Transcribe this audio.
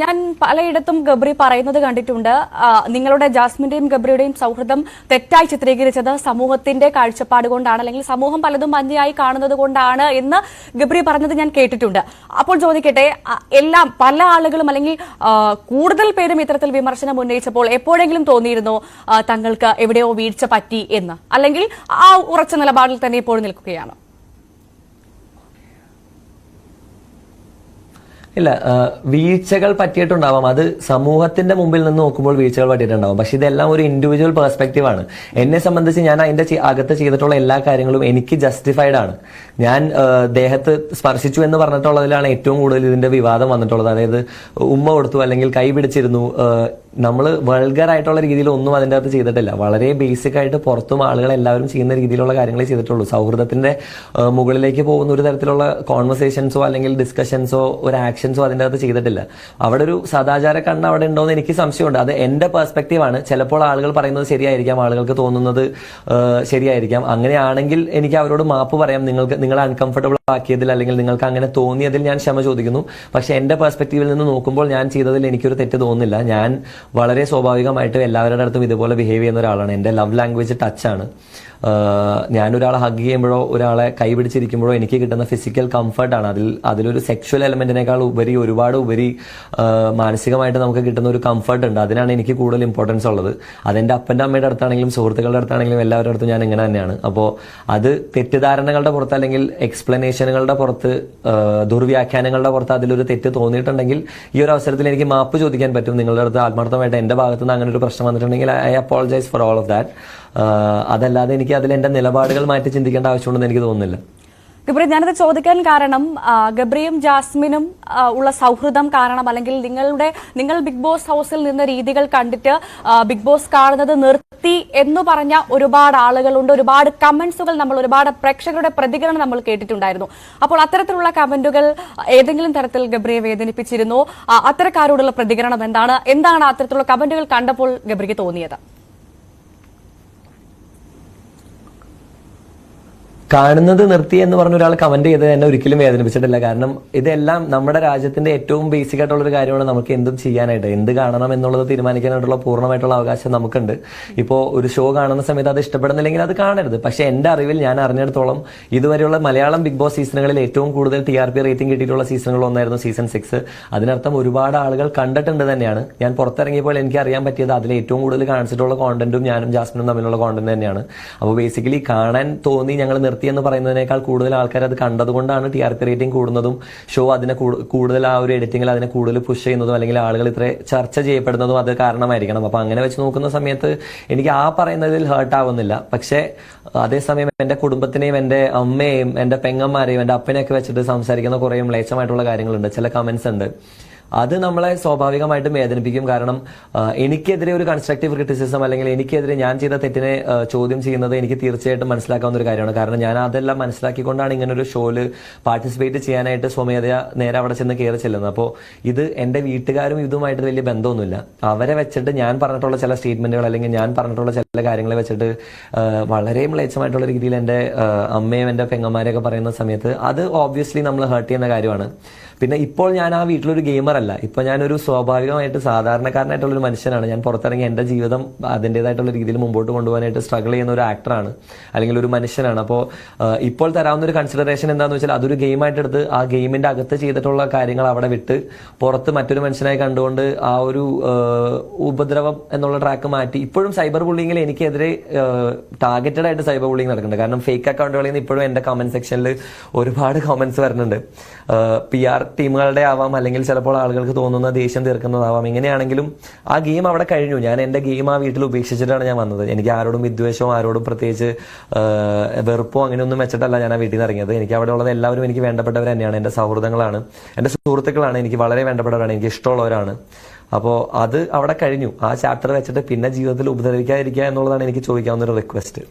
ഞാൻ പലയിടത്തും ഗബ്രി പറയുന്നത് കണ്ടിട്ടുണ്ട്. നിങ്ങളുടെ ജാസ്മിന്റെയും ഗബ്രിയുടെയും സൗഹൃദം തെറ്റായി ചിത്രീകരിച്ചത് സമൂഹത്തിന്റെ കാഴ്ചപ്പാട് കൊണ്ടാണ് അല്ലെങ്കിൽ സമൂഹം പലതും മഞ്ഞയായി കാണുന്നത് കൊണ്ടാണ് എന്ന് ഗബ്രി പറഞ്ഞത് ഞാൻ കേട്ടിട്ടുണ്ട്. അപ്പോൾ ചോദിക്കട്ടെ എല്ലാം പല ആളുകളും അല്ലെങ്കിൽ കൂടുതൽ പേരും ഇത്തരത്തിൽ വിമർശനം ഉന്നയിച്ചപ്പോൾ എപ്പോഴെങ്കിലും തോന്നിയിരുന്നോ തങ്ങൾക്ക് എവിടെയോ വീഴ്ച പറ്റി എന്ന്? അല്ലെങ്കിൽ ആ ഉറച്ച നിലപാടിൽ തന്നെ ഇപ്പോഴും നിൽക്കുകയാണ്? ഇല്ല വീഴ്ചകൾ പറ്റിയിട്ടുണ്ടാവാം. അത് സമൂഹത്തിന്റെ മുമ്പിൽ നിന്ന് നോക്കുമ്പോൾ വീഴ്ചകൾ പറ്റിയിട്ടുണ്ടാവും. പക്ഷെ ഇതെല്ലാം ഒരു ഇൻഡിവിജ്വൽ പെർസ്പെക്റ്റീവ് ആണ്. എന്നെ സംബന്ധിച്ച് ഞാൻ അതിന്റെ അകത്ത് ചെയ്തിട്ടുള്ള എല്ലാ കാര്യങ്ങളും എനിക്ക് ജസ്റ്റിഫൈഡ് ആണ്. ഞാൻ ദേഹത്ത് സ്പർശിച്ചു എന്ന് പറഞ്ഞിട്ടുള്ളതിലാണ് ഏറ്റവും കൂടുതൽ ഇതിന്റെ വിവാദം വന്നിട്ടുള്ളത്. അതായത് ഉമ്മ കൊടുത്തു അല്ലെങ്കിൽ കൈ പിടിച്ചിരുന്നു നമ്മൾ വൾഗർ ആയിട്ടുള്ള രീതിയിൽ ഒന്നും അതിന്റെ അകത്ത് ചെയ്തിട്ടില്ല. വളരെ ബേസിക് ആയിട്ട് പുറത്തും ആളുകൾ എല്ലാവരും ചെയ്യുന്ന രീതിയിലുള്ള കാര്യങ്ങളെ ചെയ്തിട്ടുള്ളൂ. സൗഹൃദത്തിന്റെ മുകളിലേക്ക് പോകുന്ന ഒരു തരത്തിലുള്ള കോൺവെർസേഷൻസോ അല്ലെങ്കിൽ ഡിസ്കഷൻസോ ഒരു ആക്ഷൻസോ അതിന്റെ അകത്ത് ചെയ്തിട്ടില്ല. അവിടെ ഒരു സദാചാര കണ്ണ് അവിടെ ഉണ്ടോ എന്ന് എനിക്ക് സംശയമുണ്ട്. അത് എന്റെ പെർസ്പെക്റ്റീവാണ് ചിലപ്പോൾ ആളുകൾ പറയുന്നത് ശരിയായിരിക്കാം ആളുകൾക്ക് തോന്നുന്നത് ശരിയായിരിക്കാം. അങ്ങനെയാണെങ്കിൽ എനിക്ക് അവരോട് മാപ്പ് പറയാം. നിങ്ങൾക്ക് നിങ്ങളെ അൺകംഫർട്ടബിൾ ആക്കിയതിൽ അല്ലെങ്കിൽ നിങ്ങൾക്ക് അങ്ങനെ തോന്നിയതിൽ ഞാൻ ക്ഷമ ചോദിക്കുന്നു. പക്ഷേ എന്റെ പെർസ്പെക്റ്റീവിൽ നിന്ന് നോക്കുമ്പോൾ ഞാൻ ചെയ്തതിൽ എനിക്കൊരു തെറ്റ് തോന്നുന്നില്ല. ഞാൻ വളരെ സ്വാഭാവികമായിട്ടും എല്ലാവരുടെ അടുത്തും ഇതുപോലെ ബിഹേവ് ചെയ്യുന്ന ഒരാളാണ്. എന്റെ ലവ് ലാംഗ്വേജ് ടച്ചാണ് ഒരാളെ ഹഗ് ചെയ്യുമ്പോഴോ ഒരാളെ കൈ പിടിച്ചിരിക്കുമ്പോഴോ എനിക്ക് കിട്ടുന്ന ഫിസിക്കൽ കംഫർട്ടാണ് അതിൽ അതിലൊരു സെക്ഷൽ എലമെന്റിനേക്കാൾ ഉപരി ഒരുപാട് ഉപരി മാനസികമായിട്ട് നമുക്ക് കിട്ടുന്ന ഒരു കംഫർട്ട് ഉണ്ട്. അതിനാണ് എനിക്ക് കൂടുതൽ ഇമ്പോർട്ടൻസ് ഉള്ളത്. അതെന്റെ അപ്പന്റെ അമ്മയുടെ അടുത്താണെങ്കിലും സുഹൃത്തുക്കളുടെ അടുത്താണെങ്കിലും എല്ലാവരുടെ അടുത്തും ഞാൻ ഇങ്ങനെ തന്നെയാണ്. അപ്പോൾ അത് തെറ്റിദ്ധാരണകളുടെ പുറത്ത് അല്ലെങ്കിൽ എക്സ്പ്ലനേഷനുകളുടെ പുറത്ത് ദുർവ്യാഖ്യാനങ്ങളുടെ പുറത്ത് അതിലൊരു തെറ്റ് തോന്നിയിട്ടുണ്ടെങ്കിൽ ഈ ഒരു അവസരത്തിൽ എനിക്ക് മാപ്പ് ചോദിക്കാൻ പറ്റും. നിങ്ങളുടെ അടുത്ത് ആത്മാർത്ഥമായിട്ട് എന്റെ ഭാഗത്തുനിന്ന് അങ്ങനെ ഒരു പ്രശ്നം വന്നിട്ടുണ്ടെങ്കിൽ I apologise for all of that അതല്ലാതെ എനിക്ക് അതിൽ എന്റെ നിലപാടുകൾ മാറ്റി ചിന്തിക്കേണ്ട ആവശ്യമുണ്ടെന്ന് എനിക്ക് തോന്നുന്നില്ല. ഗബ്രി ഞാനത് ചോദിക്കാൻ കാരണം ഗബ്രിയും ജാസ്മിനും ഉള്ള സൗഹൃദം കാരണം അല്ലെങ്കിൽ നിങ്ങളുടെ നിങ്ങൾ ബിഗ് ബോസ് ഹൗസിൽ നിന്ന രീതികൾ കണ്ടിട്ട് ബിഗ് ബോസ് കാണുന്നത് നിർത്തി എന്ന് പറഞ്ഞ ഒരുപാട് ആളുകളുണ്ട്. ഒരുപാട് കമന്റ്സുകൾ നമ്മൾ ഒരുപാട് പ്രേക്ഷകരുടെ പ്രതികരണം നമ്മൾ കേട്ടിട്ടുണ്ടായിരുന്നു. അപ്പോൾ അത്തരത്തിലുള്ള കമന്റുകൾ ഏതെങ്കിലും തരത്തിൽ ഗബ്രിയെ വേദനിപ്പിച്ചിരുന്നു? അത്തരക്കാരോടുള്ള പ്രതികരണം എന്താണ്? എന്താണ് അത്തരത്തിലുള്ള കമന്റുകൾ കണ്ടപ്പോൾ ഗബ്രിക്ക് തോന്നിയത്? കാണുന്നത് നിർത്തി എന്ന് പറഞ്ഞ ഒരാൾ കമന്റ് ചെയ്ത് എന്നെ ഒരിക്കലും വേദനിപ്പിച്ചിട്ടില്ല. കാരണം ഇതെല്ലാം നമ്മുടെ രാജ്യത്തിന്റെ ഏറ്റവും ബേസിക് ആയിട്ടുള്ള ഒരു കാര്യമാണ്. നമുക്ക് എന്തും ചെയ്യാനായിട്ട് എന്ത് കാണണം എന്നുള്ളത് തീരുമാനിക്കാനായിട്ടുള്ള പൂർണമായിട്ടുള്ള അവകാശം നമുക്കുണ്ട്. ഇപ്പോൾ ഒരു ഷോ കാണുന്ന സമയത്ത് അത് ഇഷ്ടപ്പെടുന്നില്ലെങ്കിൽ അത് കാണരുത്. പക്ഷെ എന്റെ അറിവിൽ ഞാൻ അറിഞ്ഞിടത്തോളം ഇതുവരെയുള്ള മലയാളം ബിഗ് ബോസ് സീസണുകളിൽ ഏറ്റവും കൂടുതൽ ടി ആർ പി റേറ്റിംഗ് കിട്ടിയിട്ടുള്ള സീസണുകൾ ഒന്നായിരുന്നു സീസൺ സിക്സ് അതിനർത്ഥം ഒരുപാട് ആളുകൾ കണ്ടിട്ടുണ്ട് തന്നെയാണ്. ഞാൻ പുറത്തിറങ്ങിയപ്പോൾ എനിക്ക് അറിയാൻ പറ്റിയത് അതിൽ ഏറ്റവും കൂടുതൽ കാണിച്ചിട്ടുള്ള കോണ്ടന്റും ഞാനും ജാസ്മിനും തമ്മിലുള്ള കോണ്ടന്റ് തന്നെയാണ്. അപ്പോൾ ബേസിക്കലി കാണാൻ തോന്നി ഞങ്ങൾ നിർത്തി എന്ന് പറയുന്നതിനേക്കാൾ കൂടുതൽ ആൾക്കാർ അത് കണ്ടതുകൊണ്ടാണ് ടി ആർ പി റേറ്റിംഗ് കൂടുന്നതും ഷോ അതിനെ കൂടു- കൂടുതൽ ആ ഒരു എഡിറ്റിംഗിൽ അതിനെ കൂടുതൽ പുഷ് ചെയ്യുന്നതും അല്ലെങ്കിൽ ആളുകൾ ഇത്ര ചർച്ച ചെയ്യപ്പെടുന്നതും അത് കാരണമായിരിക്കണം. അപ്പൊ അങ്ങനെ വെച്ച് നോക്കുന്ന സമയത്ത് എനിക്ക് ആ പറയുന്നതിൽ ഹേർട്ട് ആവുന്നില്ല. പക്ഷേ അതേസമയം എന്റെ കുടുംബത്തിനെയും എന്റെ അമ്മയെയും എന്റെ പെങ്ങന്മാരെയും എന്റെ അപ്പനെയൊക്കെ വെച്ചിട്ട് സംസാരിക്കുന്ന കുറേ മ്ലേച്ഛമായിട്ടുള്ള കാര്യങ്ങളുണ്ട്. ചില കമന്റ്സ് ഉണ്ട്. അത് നമ്മളെ സ്വാഭാവികമായിട്ടും വേദനിപ്പിക്കും. കാരണം എനിക്കെതിരെ ഒരു കൺസ്ട്രക്റ്റീവ് ക്രിറ്റിസിസം അല്ലെങ്കിൽ എനിക്കെതിരെ ഞാൻ ചെയ്ത തെറ്റിനെ ചോദ്യം ചെയ്യുന്നത് എനിക്ക് തീർച്ചയായിട്ടും മനസ്സിലാക്കാവുന്ന ഒരു കാര്യമാണ്. കാരണം ഞാൻ അതെല്ലാം മനസ്സിലാക്കിക്കൊണ്ടാണ് ഇങ്ങനെ ഒരു ഷോയിൽ പാർട്ടിസിപ്പേറ്റ് ചെയ്യാനായിട്ട് സ്വമേധയാ നേരെ അവിടെ ചെന്ന് കയറി ചെല്ലുന്നത്. അപ്പോൾ ഇത് എന്റെ വീട്ടുകാരും ഇതുമായിട്ട് വലിയ ബന്ധമൊന്നുമില്ല. അവരെ വെച്ചിട്ട് ഞാൻ പറഞ്ഞിട്ടുള്ള ചില സ്റ്റേറ്റ്മെന്റുകൾ അല്ലെങ്കിൽ ഞാൻ പറഞ്ഞിട്ടുള്ള ചില കാര്യങ്ങളെ വെച്ചിട്ട് വളരെ മ്ലേച്ഛമായിട്ടുള്ള രീതിയിൽ എന്റെ അമ്മയും എന്റെ പെങ്ങന്മാരെയൊക്കെ പറയുന്ന സമയത്ത് അത് ഓബ്വിയസ്ലി നമ്മൾ ഹേർട്ട് ചെയ്യുന്ന കാര്യമാണ്. പിന്നെ ഇപ്പോൾ ഞാൻ ആ വീട്ടിലൊരു ഗെയിമർ അല്ല. ഞാനൊരു സ്വാഭാവികമായിട്ട് സാധാരണക്കാരനായിട്ടുള്ള ഒരു മനുഷ്യനാണ്. ഞാൻ പുറത്തിറങ്ങി എന്റെ ജീവിതം അതിന്റെതായിട്ടുള്ള രീതിയിൽ മുമ്പോട്ട് കൊണ്ടുപോകാനായിട്ട് സ്ട്രഗിൾ ചെയ്യുന്ന ഒരു ആക്ടറാണ് അല്ലെങ്കിൽ ഒരു മനുഷ്യനാണ്. അപ്പോൾ ഇപ്പോൾ തരാവുന്ന ഒരു കൺസിഡറേഷൻ എന്താണെന്ന് വെച്ചാൽ അതൊരു ഗെയിമായിട്ട് എടുത്ത് ആ ഗെയിമിന്റെ അകത്ത് ചെയ്തിട്ടുള്ള കാര്യങ്ങൾ അവിടെ വിട്ട് പുറത്ത് മറ്റൊരു മനുഷ്യനായി കണ്ടുകൊണ്ട് ആ ഒരു ഉപദ്രവം എന്നുള്ള ട്രാക്ക് മാറ്റി. ഇപ്പോഴും സൈബർ ബുള്ളിങ്ങിൽ എനിക്കെതിരെ ടാർഗറ്റഡ് ആയിട്ട് സൈബർ ബുള്ളിങ് നടക്കുന്നുണ്ട്. കാരണം ഫേക്ക് അക്കൗണ്ടുകളിൽ നിന്ന് ഇപ്പോഴും എന്റെ കമന്റ് സെക്ഷനിൽ ഒരുപാട് കമന്റ്സ് വരുന്നുണ്ട്. പി ആർ ടീമുകളുടെ ആവാം അല്ലെങ്കിൽ ചിലപ്പോൾ ആളുകൾക്ക് തോന്നുന്ന ദേഷ്യം തീർക്കുന്നതാവാം. എങ്ങനെയാണെങ്കിലും ആ ഗെയിം അവിടെ കഴിഞ്ഞു. ഞാൻ എന്റെ ഗെയിം ആ വീട്ടിൽ ഉപേക്ഷിച്ചിട്ടാണ് ഞാൻ വന്നത്. എനിക്ക് ആരോടും വിദ്വേഷവും ആരോടും പ്രത്യേകിച്ച് വെറുപ്പോ അങ്ങനെയൊന്നും വെച്ചിട്ടല്ല ഞാൻ ആ വീട്ടിൽ നിന്ന് ഇറങ്ങിയത്. എനിക്ക് അവിടെ ഉള്ളത് എല്ലാവരും എനിക്ക് വേണ്ടപ്പെട്ടവർ തന്നെയാണ്. എന്റെ സൗഹൃദങ്ങളാണ്. എന്റെ സുഹൃത്തുക്കളാണ്. എനിക്ക് വളരെ വേണ്ടപ്പെട്ടവരാണ്. എനിക്ക് ഇഷ്ടമുള്ളവരാണ്. അപ്പോൾ അത് അവിടെ കഴിഞ്ഞു. ആ ചാപ്റ്റർ വെച്ചിട്ട് പിന്നെ ജീവിതത്തിൽ ഉപദ്രവിക്കാതിരിക്കുക എന്നുള്ളതാണ് എനിക്ക് ചോദിക്കാവുന്ന ഒരു റിക്വസ്റ്റ്